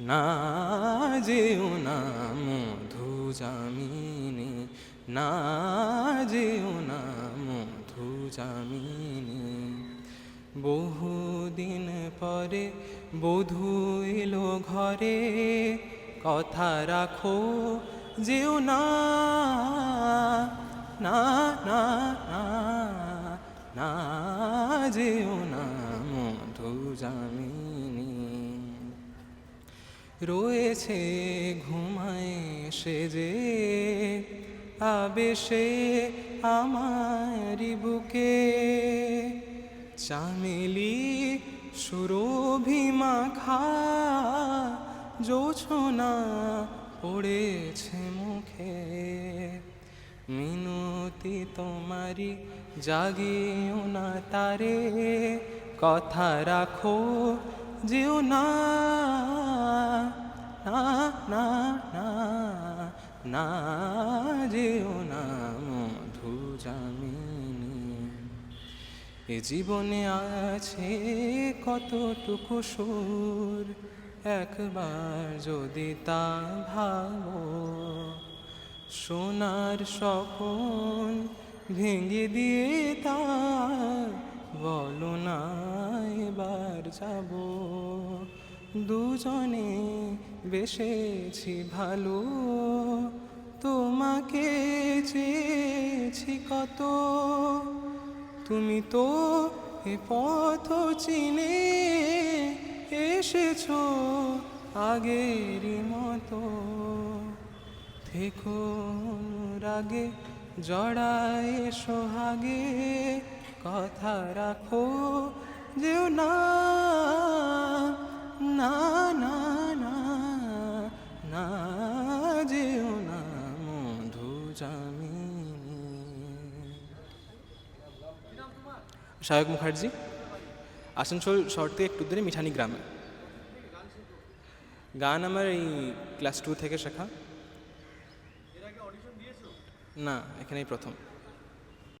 না যেও না মধু জামিনী, না না মধু জামিনী। বহুদিন পরে বধূ এলো ঘরে, কথা রাখো যেও না না না না না যেও না মধু জামিনী। রয়েছে ঘুমায় সেজে আবেশে আমার বুকে। চামেলি সুরভি মাখা জোছনা পড়েছে মুখে। মিনতি তোমারি জাগিও না তারে, কথা রাখো যেও না না না না না যেও না মধু জামিনী এ জীবনে আছে কতটুকু সুর? একবার যদি তা ভাবো, সোনার স্বপন ভেঙে দিয়ে তার বলো না, এবার যাব। দুজনে বেসেছি ভালো। তোমাকে চেয়েছি কত। তুমি তো এ পথ চিনে এসেছ আগেরই মতো। থেকো রাগে, জড়ায় সোহাগে, কথা রাখো জামিনী। সায়ক মুখার্জি, আসানসোল শহর থেকে একটু দূরে মিঠানি গ্রামে। গান আমার এই ক্লাস টু থেকে শেখা। না, এখানেই প্রথম।